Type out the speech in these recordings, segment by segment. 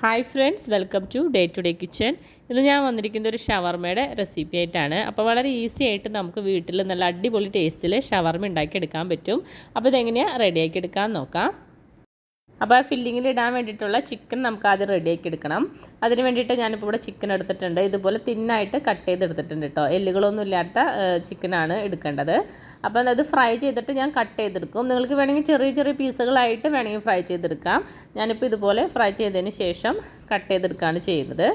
Hi friends welcome to day to day kitchen ഇന്ന് ഞാൻ വന്നിരിക്കുന്ന ഒരു ഷവർമയുടെ റെസിപ്പി ആയിട്ടാണ്. അപ്പോൾ വളരെ ഈസി ആയിട്ട് നമുക്ക് വീട്ടിൽ നല്ല അടിപൊളി ടേസ്റ്റിൽ ഷവർമ ഉണ്ടാക്കിയെടുക്കാൻ പറ്റും. അപ്പോൾ ഇതെങ്ങനെയാണ് റെഡിയാക്കി എടുക്കാൻ നോക്കാം. അപ്പോൾ ആ ഫില്ലിങ്ങിൽ ഇടാൻ വേണ്ടിയിട്ടുള്ള ചിക്കൻ നമുക്ക് ആദ്യം റെഡിയാക്കി എടുക്കണം. അതിന് വേണ്ടിയിട്ട് ഞാനിപ്പോൾ ഇവിടെ ചിക്കൻ എടുത്തിട്ടുണ്ട്. ഇതുപോലെ തിന്നായിട്ട് കട്ട് ചെയ്തെടുത്തിട്ടുണ്ട് കേട്ടോ എല്ലുകളൊന്നും ഇല്ലാത്ത ചിക്കനാണ് എടുക്കേണ്ടത്. അപ്പോൾ അത് ഫ്രൈ ചെയ്തിട്ട് ഞാൻ കട്ട് ചെയ്തെടുക്കും. നിങ്ങൾക്ക് വേണമെങ്കിൽ ചെറിയ ചെറിയ പീസുകളായിട്ട് വേണമെങ്കിൽ ഫ്രൈ ചെയ്തെടുക്കാം. ഞാനിപ്പോൾ ഇതുപോലെ ഫ്രൈ ചെയ്തതിന് ശേഷം കട്ട് ചെയ്തെടുക്കുകയാണ് ചെയ്യുന്നത്.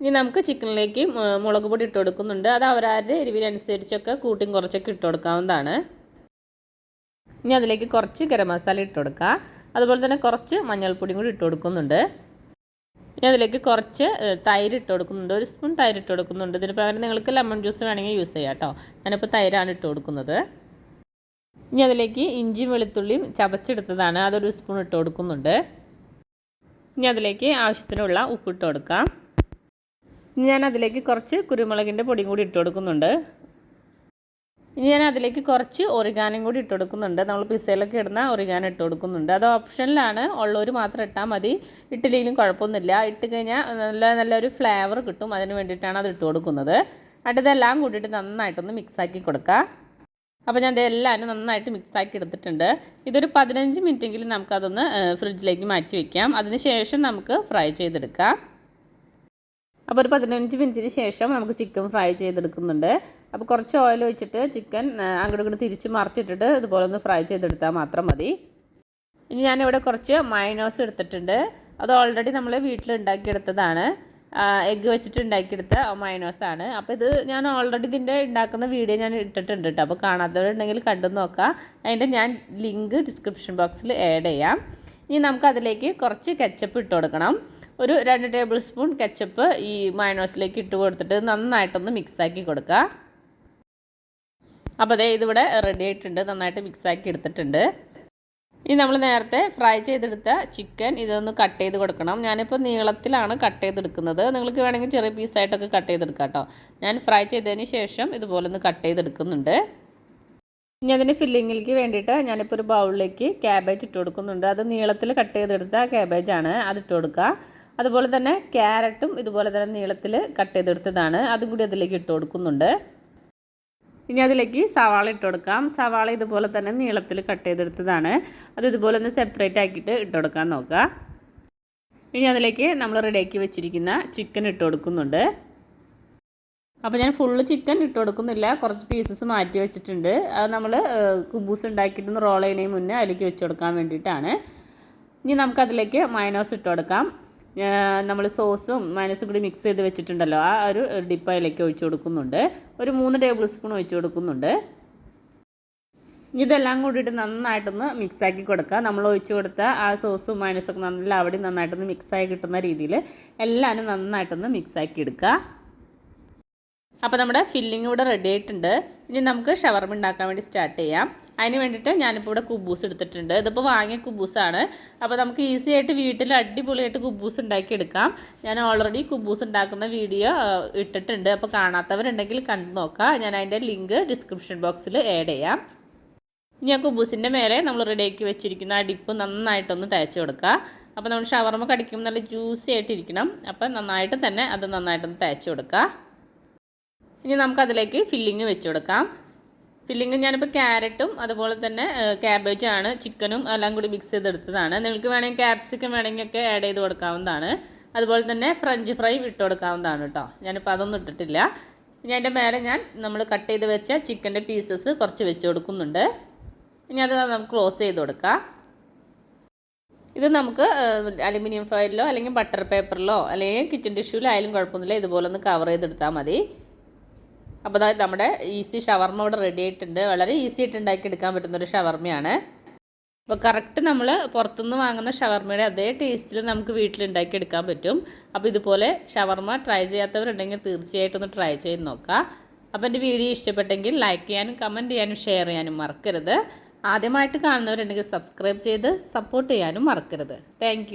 ഇനി നമുക്ക് ചിക്കനിലേക്ക് മുളക് പൊടി ഇട്ട് കൊടുക്കുന്നുണ്ട്. അത് അവരാരുടെ എരിവിനനുസരിച്ചൊക്കെ കൂട്ടിയും കുറച്ചൊക്കെ ഇട്ട് കൊടുക്കാവുന്നതാണ്. ഇനി അതിലേക്ക് കുറച്ച് ഗരം മസാല ഇട്ട് കൊടുക്കുക അതുപോലെ തന്നെ കുറച്ച് മഞ്ഞൾപ്പൊടിയും കൂടി ഇട്ട് കൊടുക്കുന്നുണ്ട്. ഇനി അതിലേക്ക് കുറച്ച് തൈര് ഇട്ട് കൊടുക്കുന്നുണ്ട്. ഒരു സ്പൂൺ തൈര് ഇട്ട് കൊടുക്കുന്നുണ്ട്. ഇതിന് പകരം നിങ്ങൾക്ക് ലെമൺ ജ്യൂസ് വേണമെങ്കിൽ യൂസ് ചെയ്യാം കേട്ടോ. ഞാനിപ്പോൾ തൈരാണ് ഇട്ട് കൊടുക്കുന്നത്. ഇനി അതിലേക്ക് ഇഞ്ചിയും വെളുത്തുള്ളിയും ചതച്ചെടുത്തതാണ്. അതൊരു സ്പൂൺ ഇട്ട് കൊടുക്കുന്നുണ്ട്. ഇനി അതിലേക്ക് ആവശ്യത്തിനുള്ള ഉപ്പ് ഇട്ട് കൊടുക്കാം. ഇനി ഞാൻ അതിലേക്ക് കുറച്ച് കുരുമുളകിന്റെ പൊടിയും കൂടി ഇട്ട് കൊടുക്കുന്നുണ്ട്. ഇനി ഞാൻ അതിലേക്ക് കുറച്ച് ഒറിഗാനും കൂടി ഇട്ട് കൊടുക്കുന്നുണ്ട്. നമ്മൾ പിസയിലൊക്കെ ഇടുന്ന ഒറിഗാനം ഇട്ട് കൊടുക്കുന്നുണ്ട്. അത് ഓപ്ഷനിലാണ് ഉള്ളവർ മാത്രം ഇട്ടാൽ മതി. ഇട്ടില്ലെങ്കിലും കുഴപ്പമൊന്നുമില്ല. ഇട്ട് കഴിഞ്ഞാൽ നല്ല നല്ലൊരു ഫ്ലേവർ കിട്ടും. അതിന് വേണ്ടിയിട്ടാണ് അത് ഇട്ട് കൊടുക്കുന്നത്. അടുത്തെല്ലാം കൂടിയിട്ട് നന്നായിട്ടൊന്ന് മിക്സാക്കി കൊടുക്കുക അപ്പോൾ ഞാൻ ഇതെല്ലാം നന്നായിട്ട് മിക്സാക്കി എടുത്തിട്ടുണ്ട്. ഇതൊരു പതിനഞ്ച് മിനിറ്റെങ്കിലും നമുക്കതൊന്ന് ഫ്രിഡ്ജിലേക്ക് മാറ്റി വയ്ക്കാം അതിന് ശേഷം നമുക്ക് ഫ്രൈ ചെയ്തെടുക്കാം. അപ്പോൾ ഒരു പതിനഞ്ച് മിനിറ്റിന് ശേഷം നമുക്ക് ചിക്കൻ ഫ്രൈ ചെയ്തെടുക്കുന്നുണ്ട്. അപ്പോൾ കുറച്ച് ഓയിൽ ഒഴിച്ചിട്ട് ചിക്കൻ അങ്ങോട്ട് ഇങ്ങോട്ട് തിരിച്ച് മറിച്ചിട്ടിട്ട് ഇതുപോലെ ഒന്ന് ഫ്രൈ ചെയ്തെടുത്താൽ മാത്രം മതി. ഇനി ഞാനിവിടെ കുറച്ച് മൈനോസ് എടുത്തിട്ടുണ്ട്. അത് ഓൾറെഡി നമ്മൾ വീട്ടിൽ ഉണ്ടാക്കിയെടുത്തതാണ്. എഗ്ഗ് വെച്ചിട്ട് ഉണ്ടാക്കിയെടുത്ത മൈനോസാണ് അപ്പോൾ ഇത് ഞാൻ ഓൾറെഡി ഇതിന്റെ ഉണ്ടാക്കുന്ന വീഡിയോ ഞാൻ ഇട്ടിട്ടുണ്ട് കേട്ടോ. അപ്പോൾ കാണാത്തവരുണ്ടെങ്കിൽ കണ്ടു നോക്കാം. അതിന്റെ ഞാൻ ലിങ്ക് ഡിസ്ക്രിപ്ഷൻ ബോക്സിൽ ആഡ് ചെയ്യാം. ഇനി നമുക്കതിലേക്ക് കുറച്ച് കെച്ചപ്പ് ഇട്ട് കൊടുക്കണം. ഒരു രണ്ട് ടേബിൾ സ്പൂൺ കെച്ചപ്പ് ഈ മയണോസിലേക്ക് ഇട്ട് കൊടുത്തിട്ട് നന്നായിട്ടൊന്ന് മിക്സാക്കി കൊടുക്കുക അപ്പോൾ അതേ ഇതിവിടെ റെഡി ആയിട്ടുണ്ട്. നന്നായിട്ട് മിക്സാക്കി എടുത്തിട്ടുണ്ട്. ഇനി നമ്മൾ നേരത്തെ ഫ്രൈ ചെയ്തെടുത്ത ചിക്കൻ ഇതൊന്ന് കട്ട് ചെയ്ത് കൊടുക്കണം. ഞാനിപ്പോൾ നീളത്തിലാണ് കട്ട് ചെയ്തെടുക്കുന്നത്. നിങ്ങൾക്ക് വേണമെങ്കിൽ ചെറിയ പീസായിട്ടൊക്കെ കട്ട് ചെയ്തെടുക്കാം കേട്ടോ. ഞാൻ ഫ്രൈ ചെയ്തതിന് ശേഷം ഇതുപോലെ ഒന്ന് കട്ട് ചെയ്തെടുക്കുന്നുണ്ട്. ഇനി അതിന് ഫില്ലിങ്ങിലേക്ക് വേണ്ടിയിട്ട് ഞാനിപ്പോൾ ഒരു ബൗളിലേക്ക് ക്യാബേജ് ഇട്ട് കൊടുക്കുന്നുണ്ട്. അത് നീളത്തിൽ കട്ട് ചെയ്തെടുത്ത ക്യാബേജാണ് അത് കൊടുക്കുക അതുപോലെ തന്നെ ക്യാരറ്റും ഇതുപോലെ തന്നെ നീളത്തിൽ കട്ട് ചെയ്തെടുത്തതാണ്. അതും കൂടി അതിലേക്ക് ഇട്ട് കൊടുക്കുന്നുണ്ട്. ഇനി അതിലേക്ക് സവാള ഇട്ട് കൊടുക്കാം. സവാള ഇതുപോലെ തന്നെ നീളത്തിൽ കട്ട് ചെയ്തെടുത്തതാണ്. അത് ഇതുപോലെ ഒന്ന് സെപ്പറേറ്റ് ആക്കിയിട്ട് ഇട്ട് കൊടുക്കാൻ നോക്കുക ഇനി അതിലേക്ക് നമ്മൾ റെഡിയാക്കി വെച്ചിരിക്കുന്ന ചിക്കൻ ഇട്ട് കൊടുക്കുന്നുണ്ട്. അപ്പോൾ ഞാൻ ഫുള്ള് ചിക്കൻ ഇട്ട് കൊടുക്കുന്നില്ല. കുറച്ച് പീസസ് മാറ്റി വെച്ചിട്ടുണ്ട്. അത് നമ്മൾ കുബൂസ് ഉണ്ടാക്കിയിട്ടൊന്ന് റോൾ ചെയ്യുന്നതിന് മുന്നേ അതിലേക്ക് വെച്ച് കൊടുക്കാൻ വേണ്ടിയിട്ടാണ്. ഇനി നമുക്കതിലേക്ക് മൈനോസ് ഇട്ട് കൊടുക്കാം. നമ്മൾ സോസും മൈനസും കൂടി മിക്സ് ചെയ്ത് വെച്ചിട്ടുണ്ടല്ലോ. ആ ഒരു ഡിപ്പ് അതിലേക്ക് ഒഴിച്ചു കൊടുക്കുന്നുണ്ട്. ഒരു മൂന്ന് ടേബിൾ സ്പൂൺ ഒഴിച്ചു കൊടുക്കുന്നുണ്ട്. ഇതെല്ലാം കൂടിയിട്ട് നന്നായിട്ടൊന്ന് മിക്സാക്കി കൊടുക്കുക. നമ്മൾ ഒഴിച്ചു കൊടുത്ത ആ സോസും മൈനസൊക്കെ നല്ല അവിടെ നന്നായിട്ടൊന്ന് മിക്സായി കിട്ടുന്ന രീതിയിൽ എല്ലാവരും നന്നായിട്ടൊന്ന് മിക്സാക്കി എടുക്കുക. അപ്പോൾ നമ്മുടെ ഫില്ലിംഗ് ഇവിടെ റെഡി ആയിട്ടുണ്ട്. ഇനി നമുക്ക് ഷവർമ ഉണ്ടാക്കാൻ വേണ്ടി സ്റ്റാർട്ട് ചെയ്യാം. അതിന് വേണ്ടിയിട്ട് ഞാനിപ്പോൾ ഇവിടെ കുബൂസ് എടുത്തിട്ടുണ്ട്. ഇതിപ്പോൾ വാങ്ങിയ കുബൂസാണ്. അപ്പോൾ നമുക്ക് ഈസി ആയിട്ട് വീട്ടിൽ അടിപൊളിയായിട്ട് കുബൂസ് ഉണ്ടാക്കിയെടുക്കാം. ഞാൻ ഓൾറെഡി കുബൂസ് ഉണ്ടാക്കുന്ന വീഡിയോ ഇട്ടിട്ടുണ്ട്. അപ്പോൾ കാണാത്തവരുണ്ടെങ്കിൽ കണ്ടു നോക്കാം. ഞാൻ അതിന്റെ ലിങ്ക് ഡിസ്ക്രിപ്ഷൻ ബോക്സിൽ ആഡ് ചെയ്യാം. ഇനി ആ കുബൂസിന്റെ മേലെ നമ്മൾ റെഡിയാക്കി വെച്ചിരിക്കുന്ന അടിപ്പ് നന്നായിട്ടൊന്ന് തേച്ച് കൊടുക്കുക അപ്പോൾ നമ്മൾ ഷവർമ കടിക്കുമ്പോൾ നല്ല ജ്യൂസി ആയിട്ടിരിക്കണം അപ്പോൾ നന്നായിട്ട് തന്നെ അത് നന്നായിട്ടൊന്ന് തേച്ച് കൊടുക്കുക ഇനി നമുക്കതിലേക്ക് ഫില്ലിങ് വെച്ച് കൊടുക്കാം. ഫില്ലിങ് ഞാനിപ്പോൾ ക്യാരറ്റും അതുപോലെ തന്നെ ക്യാബേജാണ് ചിക്കനും എല്ലാം കൂടി മിക്സ് ചെയ്തെടുത്തതാണ്. നിങ്ങൾക്ക് വേണമെങ്കിൽ ക്യാപ്സിക്കം വേണമെങ്കിൽ ഒക്കെ ആഡ് ചെയ്ത് കൊടുക്കാവുന്നതാണ്. അതുപോലെ തന്നെ ഫ്രഞ്ച് ഫ്രൈ ഇട്ട് കൊടുക്കാവുന്നതാണ് കേട്ടോ ഞാനിപ്പോൾ അതൊന്നും ഇട്ടിട്ടില്ല. ഇനി അതിന്റെ മേലെ ഞാൻ നമ്മൾ കട്ട് ചെയ്ത് വെച്ച ചിക്കന്റെ പീസസ് കുറച്ച് വെച്ച് കൊടുക്കുന്നുണ്ട്. ഇനി അത് നമുക്ക് ക്ലോസ് ചെയ്ത് കൊടുക്കാം. ഇത് നമുക്ക് അലുമിനിയം ഫോയിലോ അല്ലെങ്കിൽ ബട്ടർ പേപ്പറിലോ അല്ലെങ്കിൽ കിച്ചൺ ടിഷ്യൂലോ ആയാലും കുഴപ്പമൊന്നുമില്ല. ഇതുപോലെ ഒന്ന് കവർ ചെയ്തെടുത്താൽ മതി. അപ്പോൾ അതായത് നമ്മുടെ ഈസി ഷവർമ ഇവിടെ റെഡി ആയിട്ടുണ്ട്. വളരെ ഈസി ആയിട്ട് ഉണ്ടാക്കിയെടുക്കാൻ പറ്റുന്നൊരു ഷവർമയാണ്. അപ്പോൾ കറക്റ്റ് നമ്മൾ പുറത്തുനിന്ന് വാങ്ങുന്ന ഷവർമയുടെ അതേ ടേസ്റ്റിൽ നമുക്ക് വീട്ടിൽ ഉണ്ടാക്കിയെടുക്കാൻ പറ്റും. അപ്പോൾ ഇതുപോലെ ഷവർമ ട്രൈ ചെയ്യാത്തവരുണ്ടെങ്കിൽ തീർച്ചയായിട്ടും ഒന്ന് ട്രൈ ചെയ്ത് നോക്കുക അപ്പോൾ എന്റെ വീഡിയോ ഇഷ്ടപ്പെട്ടെങ്കിൽ ലൈക്ക് ചെയ്യാനും കമന്റ് ചെയ്യാനും ഷെയർ ചെയ്യാനും മറക്കരുത്. ആദ്യമായിട്ട് കാണുന്നവരുണ്ടെങ്കിൽ സബ്സ്ക്രൈബ് ചെയ്ത് സപ്പോർട്ട് ചെയ്യാനും മറക്കരുത്. താങ്ക്